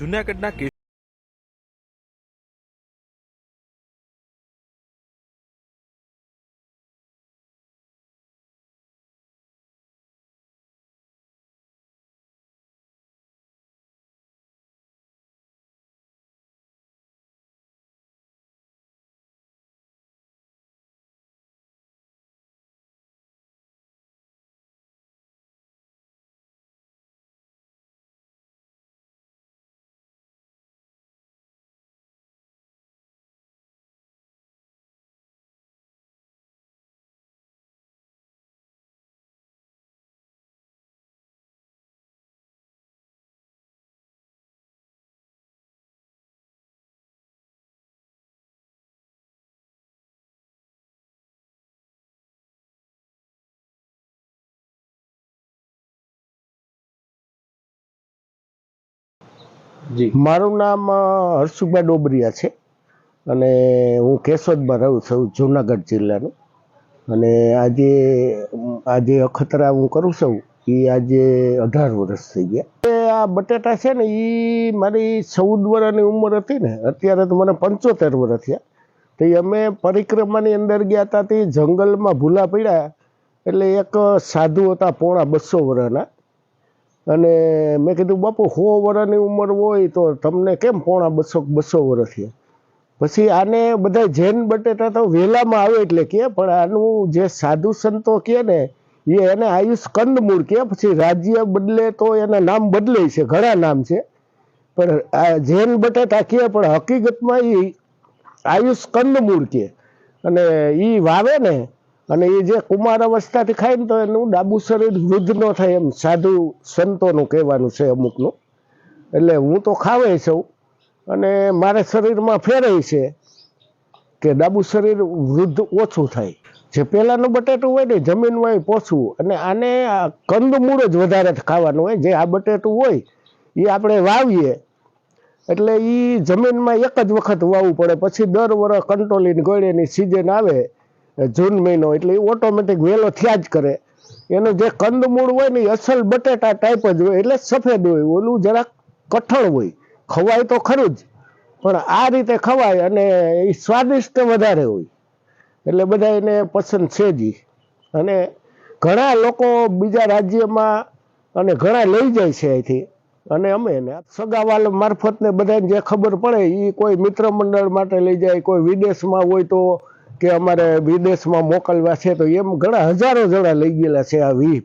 જૂનાગઢના મારું નામ હર્ષુભાઈ ડોબરિયા છે. અને હું કેશોદમાં રહું છું, જુનાગઢ જિલ્લાનું. અને આજે આજે અખતરા હું કરું છું, એ આજે અઢાર વર્ષ થઈ ગયા. આ બટેટા છે ને એ મારી ચૌદ વર્ષની ઉંમર હતી ને, અત્યારે તો મને પંચોતેર વર્ષ થયા. તો અમે પરિક્રમાની અંદર ગયા હતા તે જંગલમાં ભૂલા પડ્યા. એટલે એક સાધુ હતા પોણા બસો વર્ષના અને મેં કીધું, બાપુ, સો વર્ષની ઉંમર હોય તો તમને કેમ પોણા બસો બસો વર્ષ છે પછી આને બધા જૈન બટેટા તો વહેલામાં આવે એટલે કે, પણ આનું જે સાધુ સંતો કહે ને, એ એને આયુષ કંદમૂળ કે, પછી રાજ્ય બદલે તો એના નામ બદલે છે, ઘણા નામ છે. પણ આ જૈન બટેટા કહે પણ હકીકતમાં એ આયુષ કંદમૂળ કે. અને એ વાવે ને અને એ જે કુમાર અવસ્થાથી ખાય ને તો એનું ડાબુ શરીર વૃદ્ધ ન થાય એમ સાધુ સંતોનું કહેવાનું છે અમુકનું. એટલે હું તો ખાવે છું, અને મારા શરીરમાં ફેરાય છે કે ડાબુ શરીર વૃદ્ધ ઓછું થાય. જે પહેલાંનું બટેટું હોય ને જમીનમાં એ પોચવું અને આને આ કંદમૂળ જ વધારે ખાવાનું હોય. જે આ બટેટું હોય એ આપણે વાવીએ, એટલે એ જમીનમાં એક જ વખત વાવવું પડે. પછી દર વર્ષ કંટ્રોલિંગ ગળેની સિઝન આવે જૂન મહિનો, એટલે એ ઓટોમેટિક વહેલો થયા જ કરે. એનું જે કંદમૂળ હોય ને એ અસલ બટેટા ટાઈપ જ હોય, એટલે સફેદ હોય, ઓલું જરાક કઠણ હોય. ખવાય તો ખરું જ, પણ આ રીતે ખવાય અને એ સ્વાદિષ્ટ વધારે હોય. એટલે બધા એને પસંદ છે જ. અને ઘણા લોકો બીજા રાજ્યમાં અને ઘણા લઈ જાય છે અહીંથી. અને અમે એને સગાવાલ મારફતને બધાને જે ખબર પડે એ કોઈ મિત્ર મંડળ માટે લઈ જાય, કોઈ વિદેશમાં હોય તો કે અમારે વિદેશમાં મોકલવા છે, તો એમ ઘણા હજારો જણા લઈ ગયેલા છે આ વી